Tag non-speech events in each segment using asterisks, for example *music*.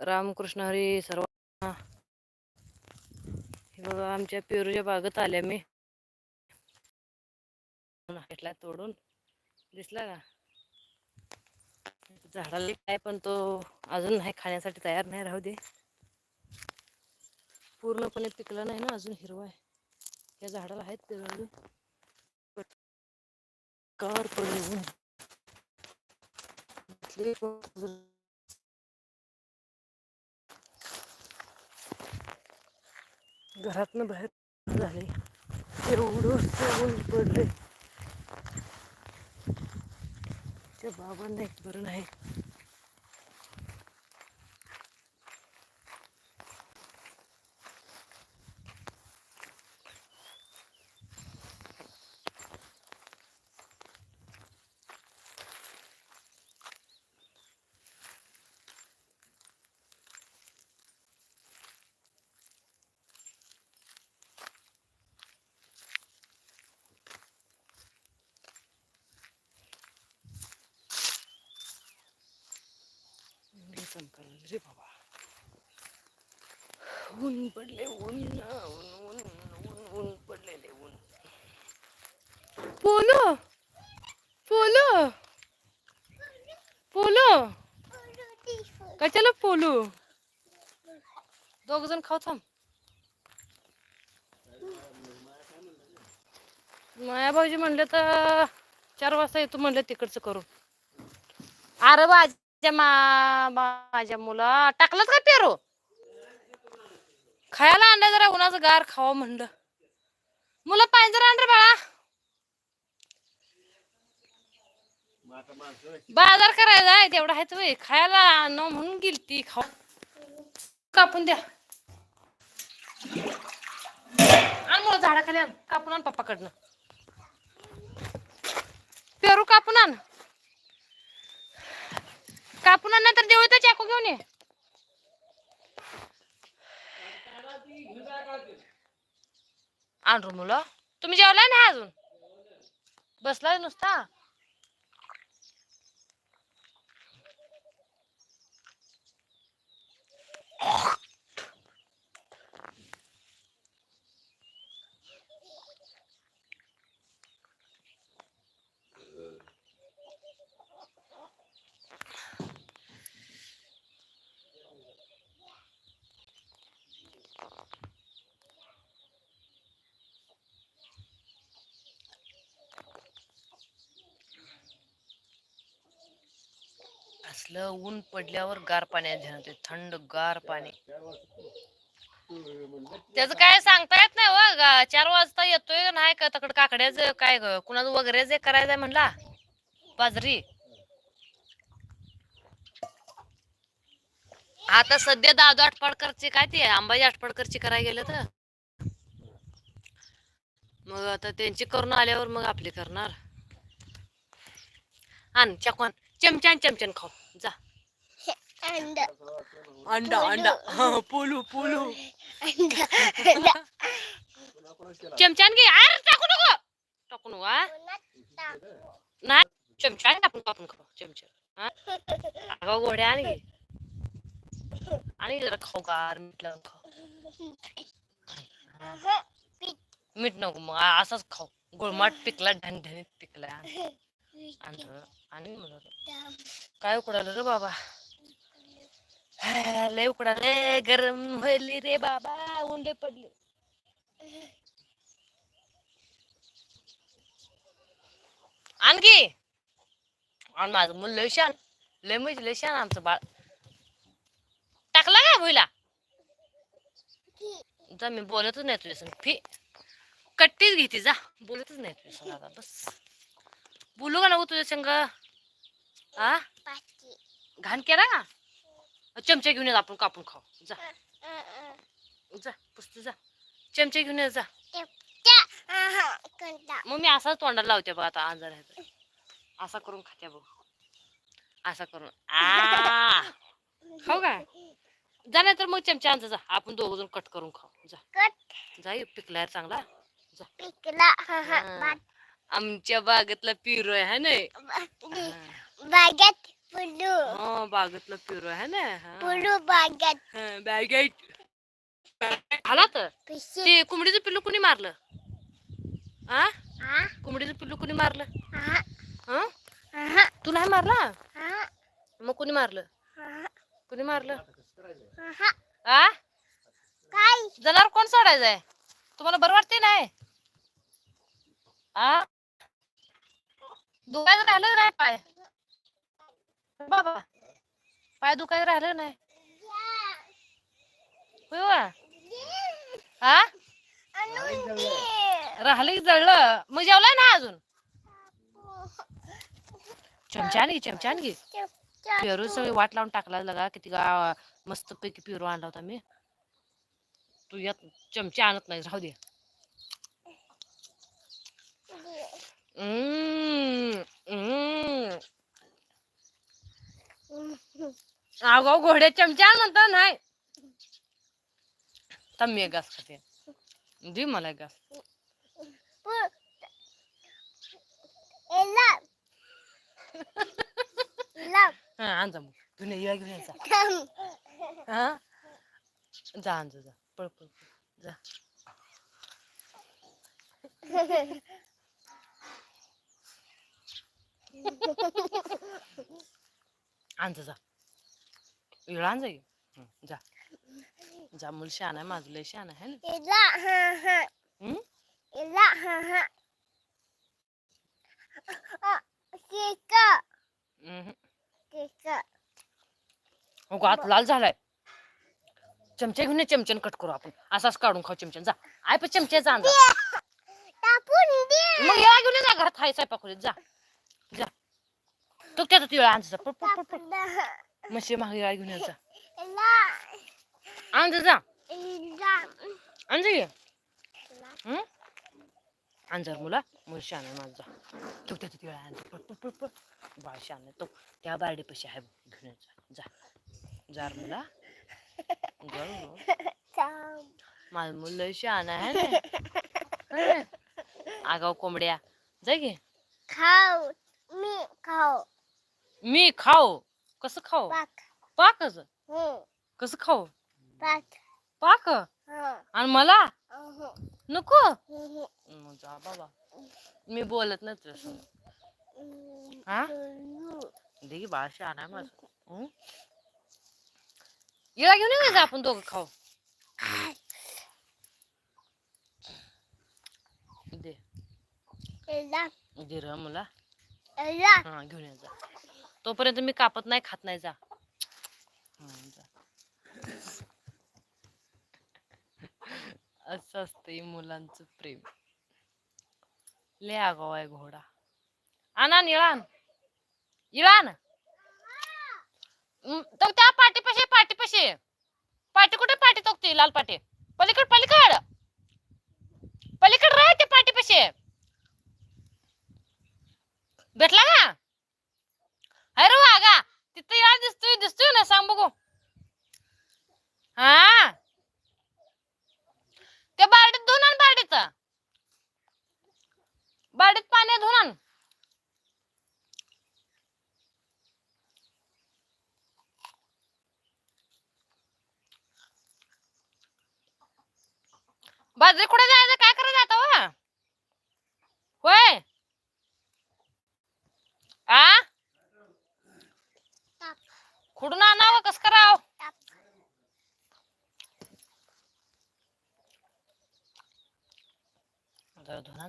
रामकृष्ण हरी सर्व. हे बघा आमच्या पेरूच्या बागेत आल्या मी. घेतला तोडून. दिसला का? झाडाला काय पण तो अजून नाही खाण्यासाठी तयार नाही राहू दे. पूर्णपणे पिकला नाही ना अजून हिरवा आहे. या झाडाला आहेत पेरू अजून कार पडले घरातनं बाहेर झाले. एवढं ऊन पडले त्या बाबांना एक बरं नाही. रे बाबा. ऊन पडले ऊन ऊन ऊन ऊन ऊन पडलेले ऊन. पोलो पोलो पोलो. कशाला पोलो? दोघ जण खाऊ थांब. माया भाऊजी म्हणले तर चार वाजता येतो म्हणले तिकडचं करून. अरे माझ्या मा माझ्या मुला टाकलंच का पेरू? खायला आणलं जरा उन्हाचं गार खावा म्हणलं. मुलं पाहिजे आण रे बाळा. बाजार करायचा आहे तेवढा आहे तुम्ही खायला आण म्हणून गेली ती खाऊ कापून द्या. आण मुलं झाडाखाली आण. कापून आण पप्पाकडनं. पेरू कापून आण. कापून नंतर देऊ तर चाकू घेऊन ये. आणू मुलं. तुम्ही जेवलाय ना अजून? बसलाय नुसता? असलं ऊन पडल्यावर गार पाण्यात ध्यान होते थंड गार पाणी. त्याच काय सांगता येत नाही हो चार वाजता येतोय नाही का तकड काकड्याच काय कुणाचं वगैरे जे करायचंय म्हणला? बाजरी. आता सध्या दादू आटपाडकरची काय ती अंबाजी आटपाडकरची करायला गेलं तर? मग आता त्यांची करून आल्यावर मग आपली करणार. आण चकवान चमच्यान चमच्यान खाऊ. जा. अंड. अंडा अंडा. पोलू पोलू. चमच्यान घे. अरे टाकू नको. टाकू नको नाही चमच्यान आपण कापून खाऊ. चमच्या हा. अगं गोड्या आणि घे. आणि जरा खाऊ गार मीठ लावून खाऊ. मीठ नको मग असाच खाऊ. गुळमाट पिकला ढणढणीत पिकला आणि आणि म्हणलं काय उकडाल रे बाबा? हा, लय उकडाले गरम व्हायली रे बाबा उंडे पडले. आणखी आणि माझं मुल लय शान लय म्हणजे लय शान आमचं बाळ. टाकला का भुईला? जा मी बोलतच नाही तुझ्या संग. फी कट्टीच घेते जा. बोलतच नाही तुझ्या आता बस. बोलू का नको तुझ्या संग? हा घाण केला का? चमचा घेऊन ये आपण कापून खाऊ. जा. जा पुस्त जा. चमचे घेऊन ये जा. मग मी असाच तोंडाला लावते बघ आता आजार आहे असा करून खाते बघ. असा करून. आ. खाऊ का? जा नाही तर मग चमचा आणजा जा आपण दोघ जण कट करून खाऊ. जा. जा पिकलाय चांगला. हा. आमच्या बागेतला पिरू आहे हा नाही? बागेत पुलू हा बागेतलं पिरू आहे ना? हा. पुलू बागात. हा, बॅगेट आला तर. पिशी ते कोंबडीचं पिल्लू कुणी मारलं? आ? हा कोंबडीचं पिल्लू कुणी मारलं? हा? हा हा. तू नाही मारला? हा मग कुणी मारलं? हा कुणी मारलं? हा. आ? काय? जनावर कोण सोडायचंय? तुम्हाला बरं वाटते नाही? आ? दुखायचं राहिलं नाही पाय? बाबा पाय दुखायचं राहिलं नाही? राहिलं की जळलं. मग जेवलाय ना अजून? चमच्यान घे चमच्यान घे. पेरू सगळी वाट लावून टाकला लगा किती गा मस्त पैकी पेरू आणला होता मी. तू यात चमचे आणत नाही राहू दे. हम्म, हम्म. अगो घोडे चमचा म्हणतो नाही. तर मी एक घास खाते. दे मला एक घास. हा जा मग. या घेऊन जा. हा? जा जा पळ पळ. जा. *laughs* आण जा. जा वेळा आण जा की. हं, जा. जा मुल शान आहे माझं लय शान आहे ना? हा हा. हं? हा हा. केका. केका. हो हात लाल झालाय. चमचे घेऊन ये, चमच्यानं कट करू आपण. असाच काढून खाऊ चमच्यानं जा. आय पण चमच्याचा आण जा टापून दे. मग येळा घेऊन ये जा घरात हाय स्वयंपाक जा. जा. तो त्याचा तिळा आण जा पळ पळ पळ पळ. टापून म्हशी मागे येळा घेऊन ये जा. एला आण जा जा. एला आण जा ये. हं? आण जर मुला. मुल शान माझा तो त्याचा तिळा आण जा. पळ पळ पळ पळ. बाळ शान तो त्या बारडीपाशी आहे. घेऊन ये जा. जा. जार मुला. माझं मुलं शहाणा आहे आगाव कोंबड्या. जाय घे खाऊ. मी खाऊ. मी खाऊ. कसं खाऊ? पाक. पाकच? हं. कसं खाऊ? पाक. पाक? हं. आणि मला? अहं नको? हं जा बाबा. मी बोलत नाही तुझ्या हा? दे की बाळा शहाणा आहे माझं. हं? इळा घेऊन ये ना जा आपण दोघं खाऊ. दे. दे र मला. हा घेऊन ये जा. तोपर्यंत मी कापत नाही खात नाही जा. *laughs* असं असतंय मुलांचं प्रेम. ले आगाव आहे घोडा. आणा इळान इळान तो त्या पाठीपाशी पाठीपाशी. पाठी कुठे? पाठी तोकते लाल पाठी. पलीकड पलीकड. पलीकड राह ते पाठीपाशी. भेटला का? अरे वागा तिथं या दिसतोय दिसतोय ना सांग बघू. हा. त्या बारडीत धुन आण बारडीत. बारडीत पाणी धुन आण. बाजरी कुठे जायचं काय करायचं आता वा होय आ टाप खुडून आणावं कस करावं टाप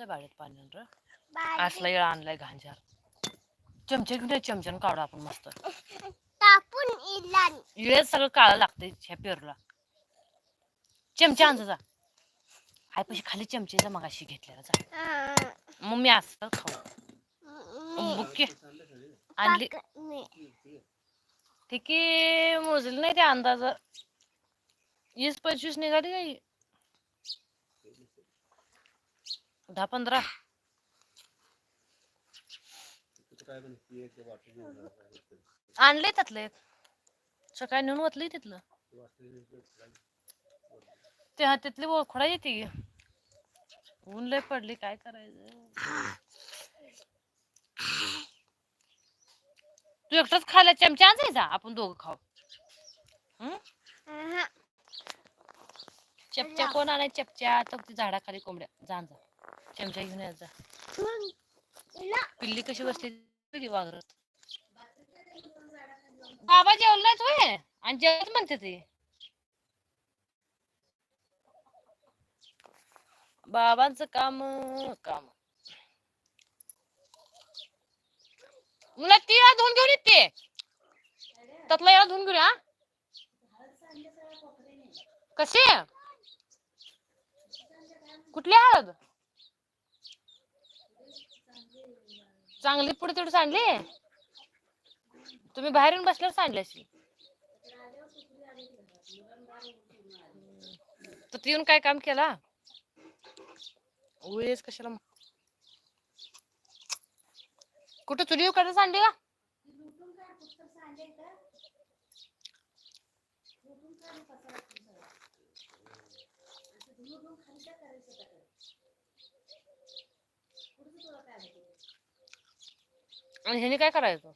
धुनांचं बाळेत पाणी असला येळा आणलाय घांजार. चमचे घेऊन चमच्यानं काढू आपण मस्त. इळेच सगळं काळं लागतंय ह्या पेरूला. चमचा आणजा जा हाय पशी खाली चमचेचा मगाशी घेतलेला जा. मग मी असं खाऊ. बुके आणली. ठीक आहे मोजली नाही ते अंदाज. वीस पंचवीस निघाली काही? दहा पंधरा. आणले त्यातले सकाळी नेऊन ओतले तिथलं. ते हा तिथली ओळखडा येते. ऊन लय पडली काय करायचं? तू एकटाच खायला चमचा आणायचा? आपण दोघं खाऊ. हं? अहं. चपच्या कोण आणाय चपच्या. तर ती झाडाखाली कोंबड्या. जा आण जा. चमचा घेऊन यायचा. पिल्ली कशी बसली वागरत. बाबा जेवलं होय? आणि जेवत म्हणते ते. बाबांचं काम काम. मुला ती धुवून घेऊन येते. त्यातला याला धुवून घेऊन या. कशी? कुठली हळद? चांगली पुढे तेवढं सांडली? तुम्ही बाहेरून बसल्यावर सांडले अशी तर येऊन काय काम केला? उळेच कशाला मग? कुठं चुली कडे सांडली का? आणि ह्याने काय करायचं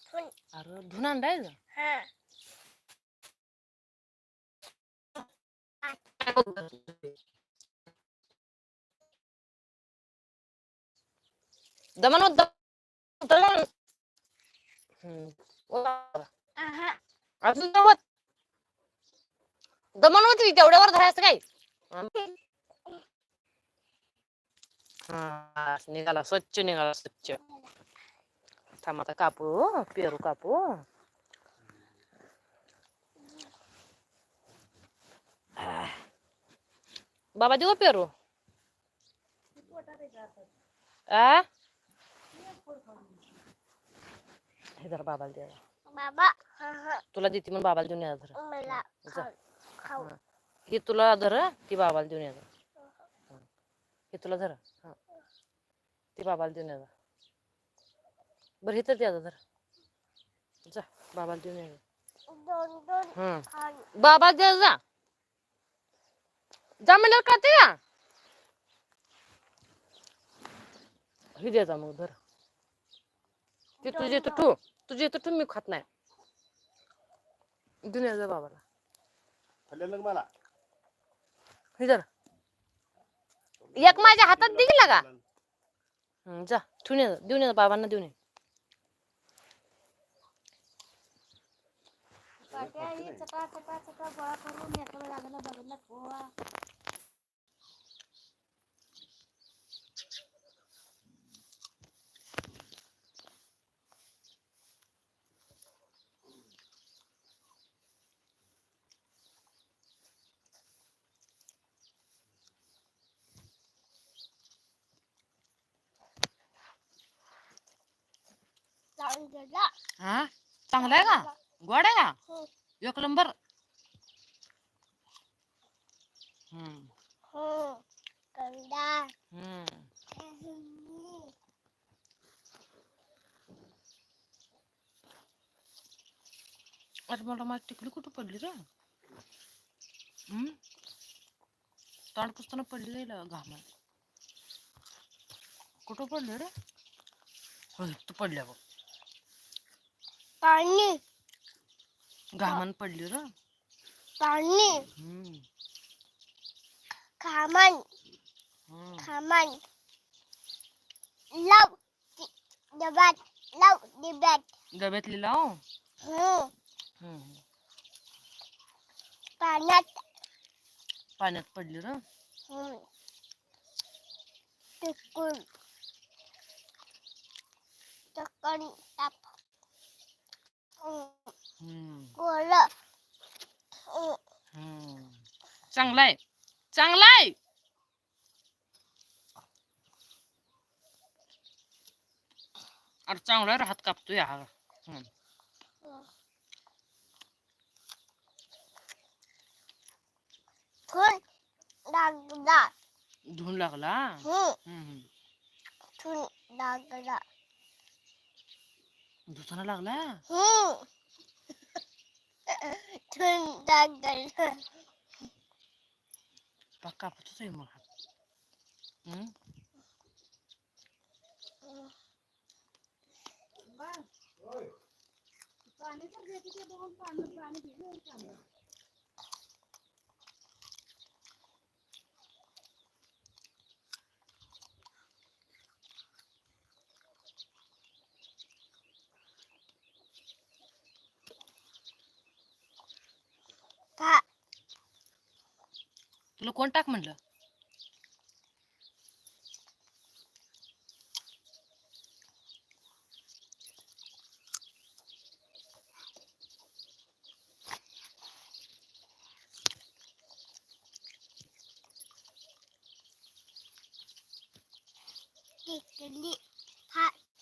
ठून अरे धुवून आणलाय हा दमन होत दमन हम्म. वा. अहं. अजून दमत दमन होती तेवढ्यावर धरायचं काय हा, निघाला स्वच्छ निघाला स्वच्छ थांब आता कापू पेरू कापू. बाबा देऊ पेरू आ हे जरा बाबाला द्या बाबा. तुला देते म्हणून बाबाला देऊन या धर मला जा. खाऊ खाऊ. हा. हे तुला धर ती बाबाला देऊन या हा. हे तुला धर हा. ती बाबाला देऊन या बरं हे तर द्या धर. जा बाबाला देऊन या दोन दोन. हम्म बाबा द्या जा. जा म्हणल्यावर खाते का? हे द्या जा मग धर. ते तुझे ठू तुझे तर मी खात नाही. देऊन या जा बाबाला. खाल्लेलं का मला? हे धर एक माझ्या हातात दिला का? हं, जा ठेवून ये देऊन ये बाबांना देऊन ये. काट्या ही चका चका चका गोळा करून एका लागला बघितला पोहा हा? चांगला आहे का? गोड आहे का? हो. एक नंबर. हम्म. हो. अरे मला माझी टिकली कुठं पडली रे? हम्म? ताड पुसताना पडली रे ल- घामात. कुठं पडली रे? तू पडल्या बघ. पाणी. घामान पडली रे पाणी. हम्म. खामान लाव. डब्यात. लाव डब्यात. डब्यातली लाव? हम्म. हम्म. पाण्यात. पाण्यात पडली रे हम्म. टिकून टक्कन टाप हम्म, हम्म गोलं हम्म, हम्म. चांगला आहे चांगला आहे अरे चांगला हात कापतोय हा. ठून लागला. धुवून लागला. ठून लागला धु टुचाना लागला हम्म ठेवून टाकलं. पाक कापतच आहे मग? पाणी तर घेते ते बघून पाणी पाणी घेऊन तुला कोण टाक म्हणलं?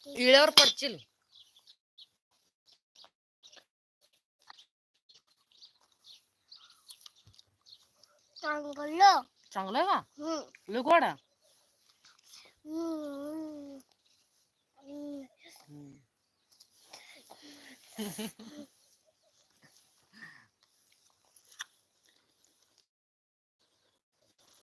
इळ्यावर पडशील. चांगलं. चांगलं का? लय गोड आहे.